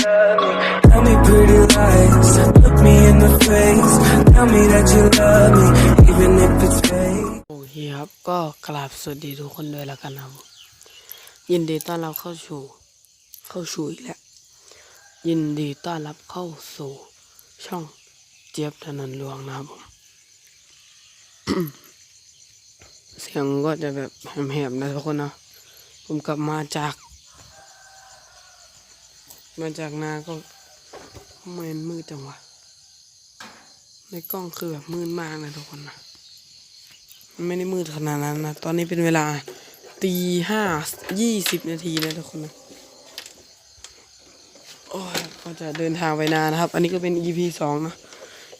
Tell me pretty lies. Look me in the face. Tell me that you love me, even if it's fake. โอเคครับ ก็กราบสวัสดีทุกคนด้วยแล้วกันครับยินดีต้อนรับเข้าสู่เข้าสู่อีกแล้วยินดีต้อนรับเข้าสู่ช่องเจี๊ยบถนนหลวงนะครับผม เสียงก็จะแบบแหบๆนะทุกคนนะ ผมกลับมาจาก มาจากนาก็มันมืดจังวะในกล้องคือแบบมืดมากนะทุกคนนะมันไม่ได้มืดขนาดนั้นนะตอนนี้เป็นเวลาตีห้ายี่สิบนาทีนะทุกคนนะโอ้ยก็จะเดินทางไปนานนะครับ อันนี้ก็เป็น EP สองนะ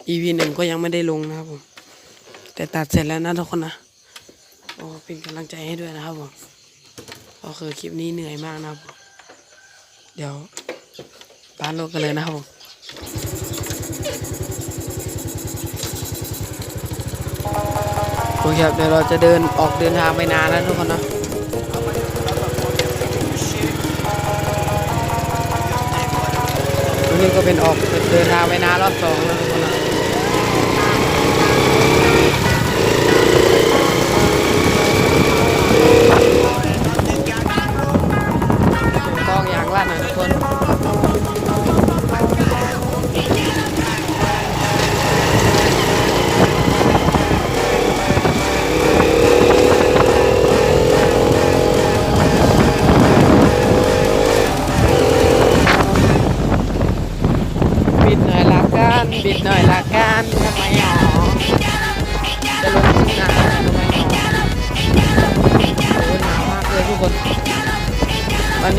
EP หนึ่งก็ยังไม่ได้ลงนะครับผม แต่ตัดเสร็จแล้วนะทุกคนนะโอ้เป็นกำลังใจให้ด้วยนะครับผมก็คือคลิปนี้เหนื่อยมากนะครับผมเดี๋ยว ปานโลกกันเลยนะครับผมโอเคครับเดี๋ยวเราจะเดินออกเดินทางไปนานแล้วทุกคนนะวันนี้ก็เป็นออกเดินทางไปนานรอบสองแล้วทุกคนนะ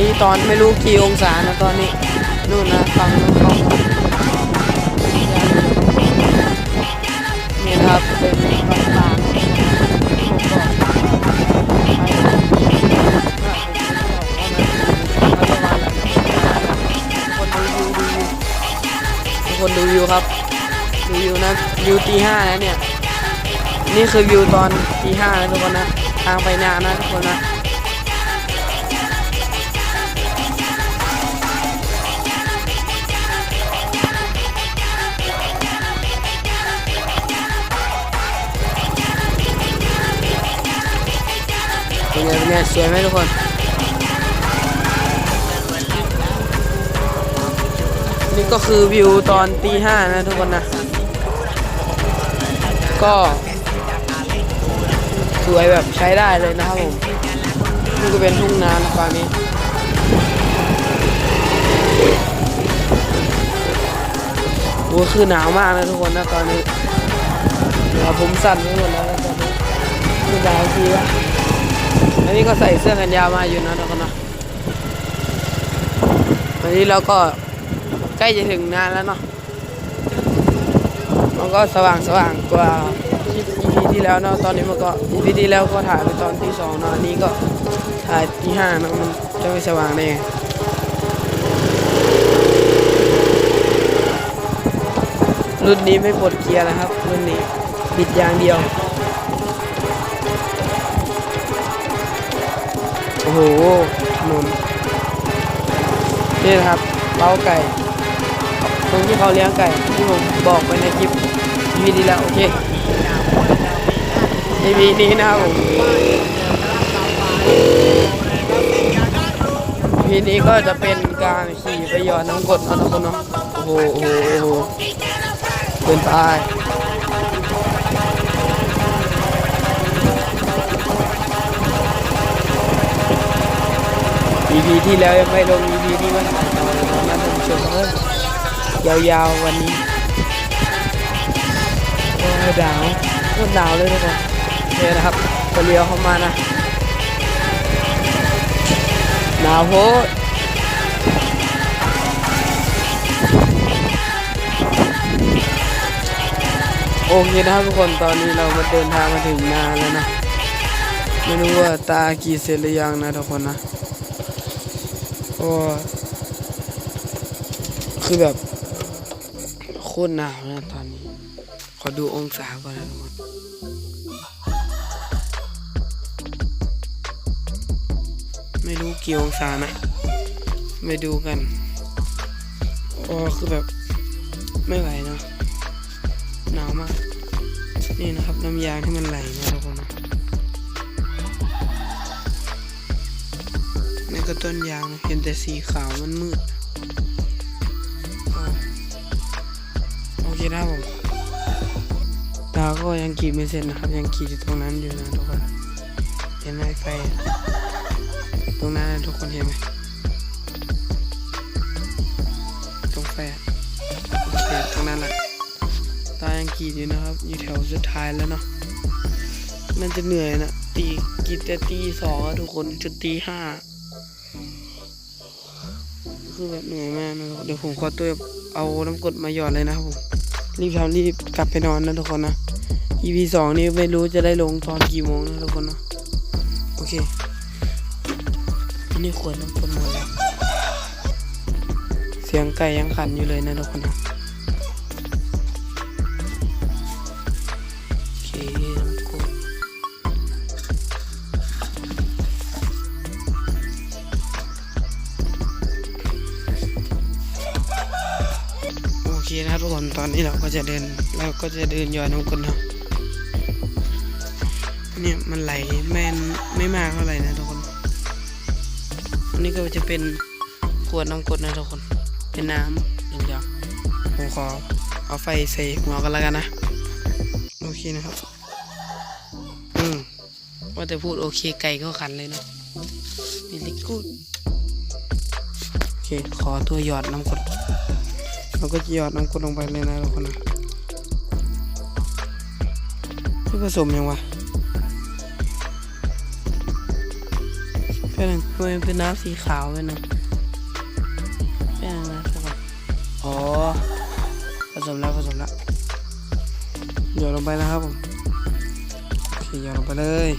นี้ตอนไม่รู้กี่องศานะตอนนี้นู่นนะฟังนู้นเขานี่นะครับเป็นบางต่างผมก็คนดูวิวครับดูวิวนะวิวตีห้านะเนี่ยนี่คือวิวตอนตีห้านะทุกคนนะทางไปนานะทุกคนนะ เนไงเสวยไหมทุกคนนี่ก็คือวิวตอนตีห้านะทุกคนนะ ก็สวยแบบใช้ได้เลยนะครับผมนี่ก็เป็นทุ่งนาฝั่งนี้โอ้คือหนาวมากนะทุกคนนะตอนนี้เดี๋ยวผมสั่นไปหมดแล้วนะตอนนี้คือหนาวจริง อันนี้ก็ใส่เสื้อกันยาวมาอยู่นะทุกคนนะวันนี้เราก็ใกล้จะถึงนานแล้วเนาะ มันก็สว่างสว่างกว่าคลิป EP ที่แล้วเนาะ ตอนนี้มันก็ EP ที่แล้วก็ถ่ายไปตอนที่สองเนาะ อันนี้ก็ถ่ายที่ห้าเนาะ มันจะไม่สว่างได้ไงรุ่นนี้ไม่ปลดเกียร์นะครับรุ่นนี้บิดอย่างเดียว อ้โหถนนนี่นะครับเล้าไก่ตรงที่เขาเลี้ยงไก่ที่ผมบอกไปในคลิปวีดีแล้วโอเคในวีนี้นะครับผมวีนี้ก็จะเป็นการขี่ไปหยอดน้ำกดเอาทุกคนเนาะโอ้โหโอ้โหเป็นตา ยอีพีที่แล้วยังไม่ลงอีพีนี้มันมันผมชมเลยยาวๆวันนี้โอ้ยดาวโคตรดาวเลยทุกคนเนี่ยนะครับจะเลี้ยวเข้ามานะหนาวโพดโอเคนะครับทุกคนตอนนี้เรามาเดินทางมาถึงนาแล้วนะ ไม่รู้ว่าตากี่เสร็จหรือยังนะทุกคนนะ โอ้คือแบบโคตรหนาวนะตอนนี้ ขอดูองศาก่อนนะทุกคนไม่รู้กี่องศานะไปดูกันโอ้คือแบบไม่ไหวเนาะหนาวมาก นี่นะครับน้ำยางที่มันไหลนะทุกคนนะ ก็ต้นยางเห็นแต่สีขาวมันมืดโอเคนะผมดาวก็ยังขีดไม่เสร็จนะครับ ยังขีดอยู่ตรงนั้นอยู่นะทุกคนเห็นไหมไฟตรงนั้นนะทุกคนเห็นไหมตรงไฟโอเคตรงนั้นแหละตายังกรีดอยู่นะครับ อยู่แถวสุดท้ายแล้วเนาะน่าจะเหนื่อยนะตีกรีดแต่ตีสองทุกคนจนตีห้า คือแบบเหนื่อยมากนะครับเดี๋ยวผมขอตัวเอาน้ำกรดมาหยอดเลยนะครับผมรีบทำรีบกลับไปนอนนะทุกคนนะ EP สองนี่ไม่รู้จะได้ลงตอนกี่โมงนะทุกคนนะโอเคอันนี้ขวดน้ำกรดหมดแล้วเสียงไก่ยังขันอยู่เลยนะทุกคนนะ เคนะครับทุกคนตอนนี้เราก็จะเดินเราก็จะเดินย้อนน้ำกรดนะเนี่ยมันไหลไม่นไม่มากเท่าไหร่นะทุกคนอันนี้ก็จะเป็นขวดน้ำกดนะทุกคน เป็นน้ำอย่างเดียวผมขอเอาไฟใส่หัวกันแล้วกันนะ โอเคนะครับ อืมว่าแต่พูดโอเคไก่ก็ขันเลยเนาะมิลิกูดโอเค ขอตัวหยอดน้ำกด เราก็จะหยอดน้ำกรดลงไปเลยนะทุกคนนะที่ผสมยังวะเป็นทำไมมันเป็นน้ำสีขาวเป็นนะเป็นอะไรทุกคนอ๋อผสมแล้วผสมแล้วหยอดลงไปนะครับผมโอเคหยอดลงไปเลย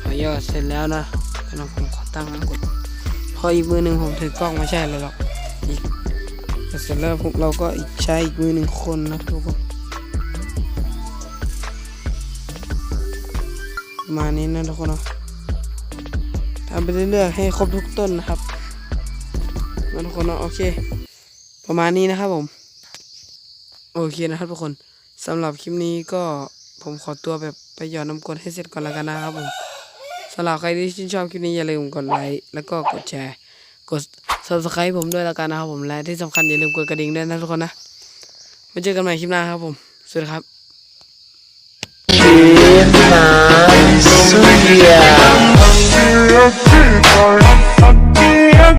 พอหยอดเสร็จแล้วนะกำลังผมขอตั้งน้ำกดเพออีกมือหนึ่งผมถือกล้องไม่ใช่เลยหรอกอีก เสร็จแล้วผมเราก็อีกใช้อีกมือหนึ่งคนนะทุกคนมานี้นะทุกคนเนาะทำไปเรื่อยๆให้ครบทุกต้นนะครับนะทุกคนเนาะโอเค ประมาณนี้นะครับผม โอเคนะครับทุกคนสำหรับคลิปนี้ก็ผมขอตัวแบบไปหยอดน้ำกรดให้เสร็จก่อนแล้วกันนะครับผมสำหรับใครที่ชื่นชอบคลิปนี้อย่าลืมกดไลค์แล้วก็กดแชร์กด subscribe ผมด้วยแล้วกันนะครับผมและที่สำคัญอย่าลืมกดกระดิ่งด้วยนะทุกคนนะมาเจอกันใหม่คลิปหน้าครับผม สวัสดีครับ Suya.